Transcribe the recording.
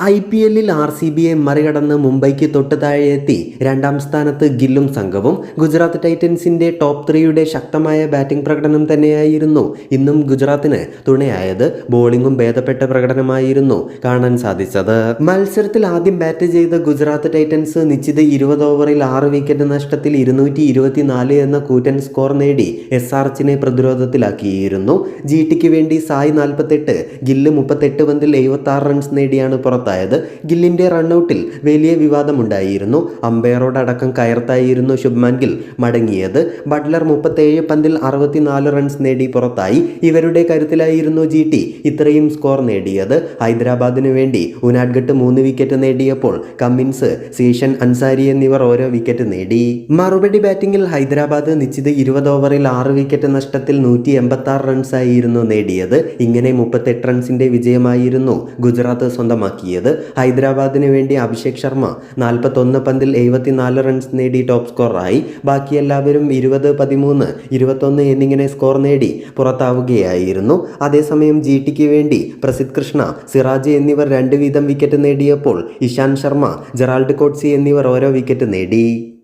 I P എല്ലിൽ R C ബിയെ മറികടന്ന് മുംബൈക്ക് തൊട്ട് താഴെയെത്തി രണ്ടാം സ്ഥാനത്ത് ഗില്ലും സംഘവും. ഗുജറാത്ത് ടൈറ്റൻസിന്റെ ടോപ്പ് ത്രീയുടെ ശക്തമായ ബാറ്റിംഗ് പ്രകടനം തന്നെയായിരുന്നു ഇന്നും ഗുജറാത്തിന് തുണയായത്. ബോളിംഗും ഭേദപ്പെട്ട പ്രകടനമായിരുന്നു കാണാൻ സാധിച്ചത്. മത്സരത്തിൽ ആദ്യം ബാറ്റ് ചെയ്ത ഗുജറാത്ത് ടൈറ്റൻസ് നിശ്ചിത ഇരുപത് ഓവറിൽ ആറ് വിക്കറ്റ് നഷ്ടത്തിൽ ഇരുന്നൂറ്റി ഇരുപത്തിനാല് എന്ന കൂറ്റൻ സ്കോർ നേടി എസ് ആർച്ചിനെ പ്രതിരോധത്തിലാക്കിയിരുന്നു. ജി ടിക്ക് വേണ്ടി സായ് നാൽപ്പത്തെട്ട് ഗില്ല് മുപ്പത്തെട്ട് പന്തിൽ എഴുപത്തി റൺസ് നേടിയാണ് പുറത്തായത് ഗില്ലിന്റെ റണ്ണൌട്ടിൽ വലിയ വിവാദമുണ്ടായിരുന്നു. അമ്പയറോടക്കം കയർത്തായിരുന്നു ശുഭ്മാൻ ഗിൽ. മടങ്ങിയത് ബട്ട്ലർ മുപ്പത്തേഴ് പന്തിൽ അറുപത്തിനാല് റൺസ് നേടി പുറത്തായി. ഇവരുടെ കരുത്തിലായിരുന്നു ജി ടി ഇത്രയും സ്കോർ നേടിയത്. ഹൈദരാബാദിന് വേണ്ടി ഉനാഡ്ഗട്ട് മൂന്ന് വിക്കറ്റ് നേടിയപ്പോൾ കമ്മിൻസ് സീഷൻ അൻസാരി എന്നിവർ ഓരോ വിക്കറ്റ് നേടി. മറുപടി ബാറ്റിംഗിൽ ഹൈദരാബാദ് നിശ്ചിത ഇരുപത് ഓവറിൽ ആറ് വിക്കറ്റ് നഷ്ടത്തിൽ നൂറ്റി എൺപത്തി ആറ് റൺസായിരുന്നു നേടിയത്. ഇങ്ങനെ മുപ്പത്തെട്ട് റൺസിന്റെ വിജയമായിരുന്നു ഗുജറാത്ത് സ്വന്തമാക്കിയത്. ഹൈദരാബാദിന് വേണ്ടി അഭിഷേക് ശർമ്മ നാൽപ്പത്തൊന്ന് പന്തിൽ എഴുപത്തിനാല് റൺസ് നേടി ടോപ്പ് സ്കോറായി ബാക്കി എല്ലാവരും ഇരുപത് പതിമൂന്ന് ഇരുപത്തൊന്ന് എന്നിങ്ങനെ സ്കോർ നേടി പുറത്താവുകയായിരുന്നു. അതേസമയം ജി ടിക്ക് വേണ്ടി പ്രസിദ്ധ് കൃഷ്ണ സിറാജ് എന്നിവർ രണ്ട് വീതം വിക്കറ്റ് നേടിയപ്പോൾ ഇഷാന്ത് ശർമ്മ ജെറാൾഡ് കോട്സി എന്നിവർ ഓരോ വിക്കറ്റ് നേടി.